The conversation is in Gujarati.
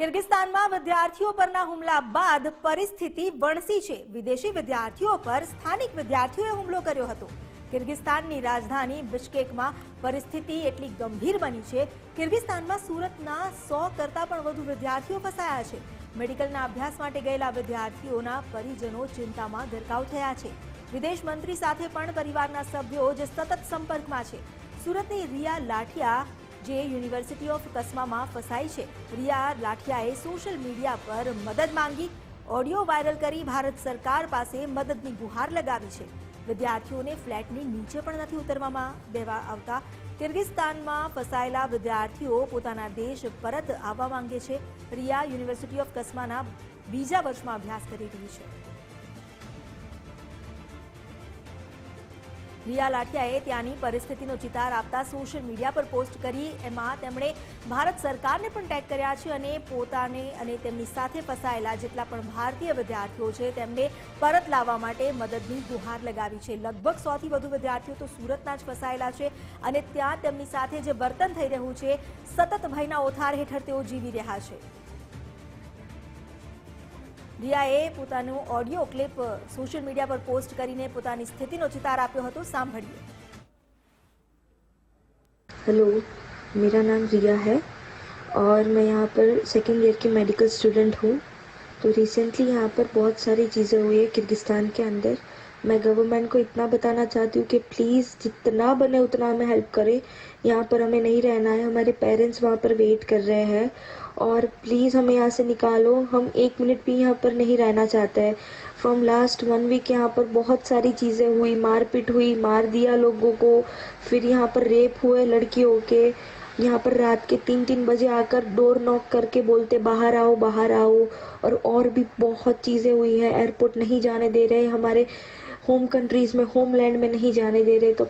કિર્ગિસ્તાનમાં વિદ્યાર્થીઓ પરના હુમલા બાદ પરિસ્થિતિ વણસી છે. વિદેશી વિદ્યાર્થીઓ પર સ્થાનિક વિદ્યાર્થીઓએ હુમલો કર્યો હતો. કિર્ગિસ્તાનની રાજધાની બિશ્કેકમાં પરિસ્થિતિ એટલી ગંભીર બની છે. કિર્ગિસ્તાનમાં સુરતના સો કરતાં પણ વધુ વિદ્યાર્થીઓ ફસાયા છે. મેડિકલના અભ્યાસ માટે ગયેલા વિદ્યાર્થીઓના પરિજનો ચિંતામાં ગરકાવ થયા છે. વિદેશ મંત્રી સાથે પણ પરિવારના સભ્યો જે સતત સંપર્કમાં છે. સુરતની રિયા લાઠિયા જે યુનિવર્સિટી ઓફ કસ્મામાં ફસાઈ છે. રિયા લાઠિયાએ સોશિયલ મીડિયા પર મદદ માંગી, ઓડિયો વાયરલ કરી ભારત સરકાર પાસે મદદની ગુહાર લગાવી છે. વિદ્યાર્થીઓને ફ્લેટની નીચે પણ નથી ઉતરવામાં દેવા આવતા. કિર્ગિસ્તાનમાં ફસાયેલા વિદ્યાર્થીઓ પોતાના દેશ પરત આવવા માંગે છે. રિયા યુનિવર્સિટી ઓફ કસ્માના બીજા વર્ષમાં અભ્યાસ કરી રહી છે. રિયા લાઠિયાએ ત્યાંની પરિસ્થિતિનો ચિતાર આપતા સોશિયલ મીડિયા પર પોસ્ટ કરી. એમાં તેમણે ભારત સરકારને પણ ટેગ કર્યા છે અને પોતાને અને તેમની સાથે ફસાયેલા જેટલા પણ ભારતીય વિદ્યાર્થીઓ છે, તેમને પરત લાવવા માટે મદદની ગુહાર લગાવી છે. લગભગ સોથી વધુ વિદ્યાર્થીઓ તો સુરતના જ ફસાયેલા છે અને ત્યાં તેમની સાથે જે વર્તન થઈ રહ્યું છે, સતત ભયના ઓથાર હેઠળ તેઓ જીવી રહ્યા છે. રિયાએ પોતાનું ઓડિયો ક્લિપ સોશિયલ મીડિયા પર પોસ્ટ કરીને પોતાની સ્થિતિનો ચિતાર આપ્યો હતો સાંભળીએ हेलो मेरा नाम रिया है और मैं यहाँ पर सेकेंड ईयर की मेडिकल स्टूडेंट हूँ तो रिसेंटली यहाँ पर बहुत सारी चीज़ें हुई है किर्गिस्तान के अंदर मैं गवर्नमेंट को इतना बताना चाहती हूँ कि प्लीज़ जितना बने उतना हमें हेल्प करें। यहाँ पर हमें नहीं रहना है, हमारे पेरेंट्स वहाँ पर वेट कर रहे हैं। और प्लीज़ हमें यहाँ से निकालो, हम एक मिनट भी यहाँ पर नहीं रहना चाहते हैं। फ्रॉम लास्ट वन वीक यहाँ पर बहुत सारी चीज़ें हुई, मारपीट हुई, मार दिया लोगों को। फिर यहाँ पर रेप हुए लड़कियों के। यहाँ पर रात के तीन तीन बजे आकर डोर नॉक करके बोलते, बाहर आओ बाहर आओ। और और भी बहुत चीज़ें हुई हैं एयरपोर्ट नहीं जाने दे रहे, हमारे होम कंट्रीज़ में होम लैंड में नहीं जाने दे रहे तो